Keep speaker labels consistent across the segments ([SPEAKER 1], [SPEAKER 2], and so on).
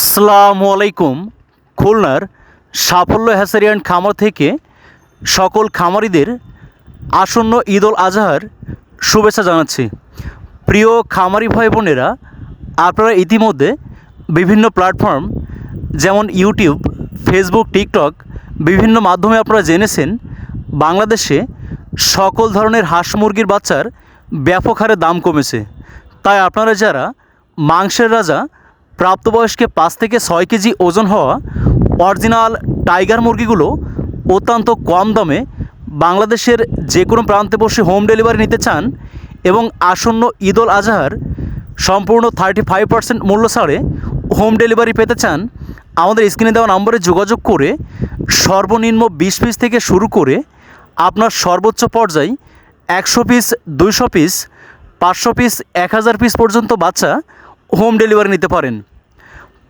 [SPEAKER 1] আসসালামু আলাইকুম, খুলনার সাফল্য হ্যাসারিয়ান খামার থেকে সকল খামারিদের আসন্ন ঈদ উল আজহার শুভেচ্ছা জানাচ্ছি। প্রিয় খামারি ভাই বোনেরা, আপনারা ইতিমধ্যে বিভিন্ন প্ল্যাটফর্ম যেমন ইউটিউব ফেসবুক টিকটক বিভিন্ন মাধ্যমে আপনারা জেনেছেন, বাংলাদেশে সকল ধরনের হাঁস মুরগির বাচ্চার ব্যাপক হারে দাম কমেছে। তাই আপনারা যারা মাংসের রাজা প্রাপ্তবয়স্কে পাঁচ থেকে ছয় কেজি ওজন হওয়া অরিজিনাল টাইগার মুরগিগুলো অত্যন্ত কম দামে বাংলাদেশের যে কোনো প্রান্তে বসে হোম ডেলিভারি নিতে চান এবং আসন্ন ঈদ উল আজহার সম্পূর্ণ থার্টি ফাইভ পার্সেন্ট মূল্য ছাড়ে হোম ডেলিভারি পেতে চান, আমাদের স্ক্রিনে দেওয়া নম্বরে যোগাযোগ করে সর্বনিম্ন বিশ পিস থেকে শুরু করে আপনার সর্বোচ্চ পর্যায়ে একশো পিস, দুইশো পিস, পাঁচশো পিস, এক হাজার পিস পর্যন্ত বাচ্চা হোম ডেলিভারি নিতে পারেন।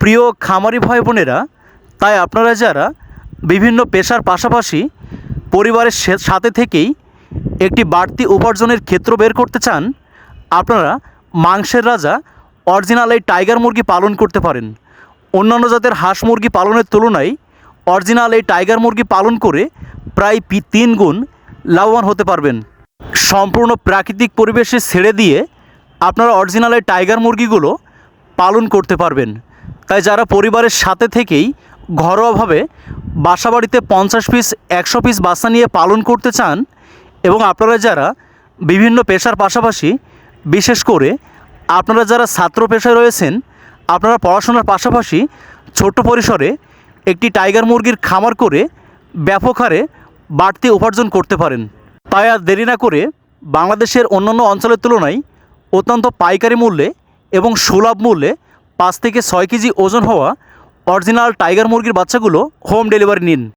[SPEAKER 1] প্রিয় খামারি ভাই বোনেরা, তাই আপনারা যারা বিভিন্ন পেশার পাশাপাশি পরিবারের সাথে থেকেই একটি বাড়তি উপার্জনের ক্ষেত্র বের করতে চান, আপনারা মাংসের রাজা অরিজিনাল এই টাইগার মুরগি পালন করতে পারেন। অন্যান্য জাতের হাঁস মুরগি পালনের তুলনায় অরিজিনাল এই টাইগার মুরগি পালন করে প্রায় তিন গুণ লাভবান হতে পারবেন। সম্পূর্ণ প্রাকৃতিক পরিবেশে ছেড়ে দিয়ে আপনারা অরিজিনাল এই টাইগার মুরগিগুলো পালন করতে পারবেন। তাই যারা পরিবারের সাথে থেকেই ঘরোয়াভাবে বাসাবাড়িতে পঞ্চাশ পিস একশো পিস বাসা নিয়ে পালন করতে চান এবং আপনারা যারা বিভিন্ন পেশার পাশাপাশি, বিশেষ করে আপনারা যারা ছাত্র পেশায় রয়েছেন, আপনারা পড়াশোনার পাশাপাশি ছোট্ট পরিসরে একটি টাইগার মুরগির খামার করে ব্যাপক হারে বাড়তি উপার্জন করতে পারেন। তাই আর দেরি না করে বাংলাদেশের অন্যান্য অঞ্চলের তুলনায় অত্যন্ত পাইকারি মূল্যে এবং সুলভ মূল্যে পাঁচ থেকে ছয় কেজি ওজন হওয়া অরিজিনাল টাইগার মুরগির বাচ্চাগুলো হোম ডেলিভারি নিন।